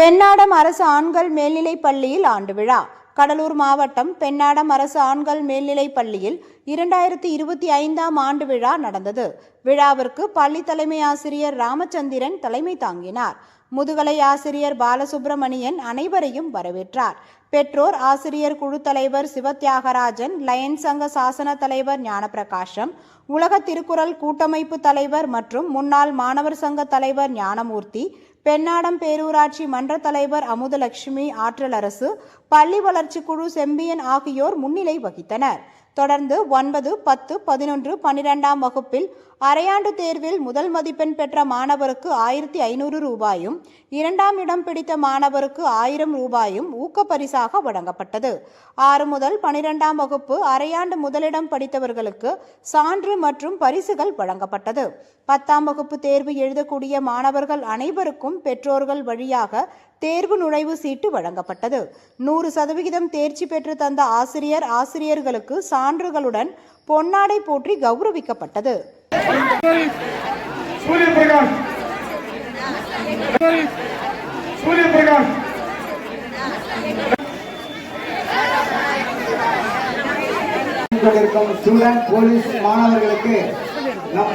பெண்ணாடம் அரசு ஆண்கள் மேல்நிலைப் பள்ளியில் ஆண்டு விழா. கடலூர் மாவட்டம் பெண்ணாடம் அரசு ஆண்கள் மேல்நிலைப் பள்ளியில் இரண்டாயிரத்தி இருபத்தி ஐந்தாம் ஆண்டு விழா நடந்தது. விழாவிற்கு பள்ளி தலைமை ஆசிரியர் ராமச்சந்திரன் தலைமை தாங்கினார். முதுகலை ஆசிரியர் பாலசுப்பிரமணியன் அனைவரையும் வரவேற்றார். பெற்றோர் ஆசிரியர் குழு தலைவர் சிவத்தியாகராஜன் லயன் சங்க சாசன தலைவர் ஞானப்பிரகாசம் உலக திருக்குறள் கூட்டமைப்பு தலைவர் மற்றும் முன்னாள் மாணவர் சங்க தலைவர் ஞானமூர்த்தி பெண்ணாடம் பேரூராட்சி மன்ற தலைவர் அமுதலட்சுமி ஆற்றலரசு பள்ளி வளர்ச்சி குழு செம்பியன் ஆகியோர் முன்னிலை வகித்தனர். தொடர்ந்து ஒன்பது பத்து பதினொன்று பன்னிரெண்டாம் வகுப்பில் அரையாண்டு தேர்வில் முதல் மதிப்பெண் பெற்ற மாணவருக்கு ஆயிரத்தி ஐநூறு ரூபாயும் இரண்டாம் இடம் பிடித்த மாணவருக்கு ஆயிரம் ரூபாயும் ஊக்கப்பரிசாக வழங்கப்பட்டது. ஆறு முதல் பனிரெண்டாம் வகுப்பு அரையாண்டு முதலிடம் படித்தவர்களுக்கு சான்று மற்றும் பரிசுகள் வழங்கப்பட்டது. பத்தாம் வகுப்பு தேர்வு எழுதக்கூடிய மாணவர்கள் அனைவருக்கும் பெற்றோர்கள் வழியாக தேர்வு நுழைவு சீட்டு வழங்கப்பட்டது. நூறு சதவிகிதம் தேர்ச்சி பெற்று தந்த ஆசிரியர் ஆசிரியர்களுக்கு சான்றுகளுடன் பொன்னாடை போற்றி கௌரவிக்கப்பட்டது. சூரிய பிரகாஷ் சூரிய பிரகாஷ் கொண்டிருக்கும் ஸ்டூடெண்ட் போலீஸ் மாணவர்களுக்கு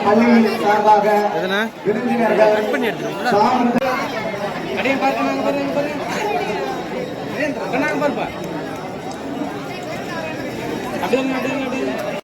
பள்ளியின் சார்பாக விருந்தினர்கள் பாருங்க பாருங்க அப்படியே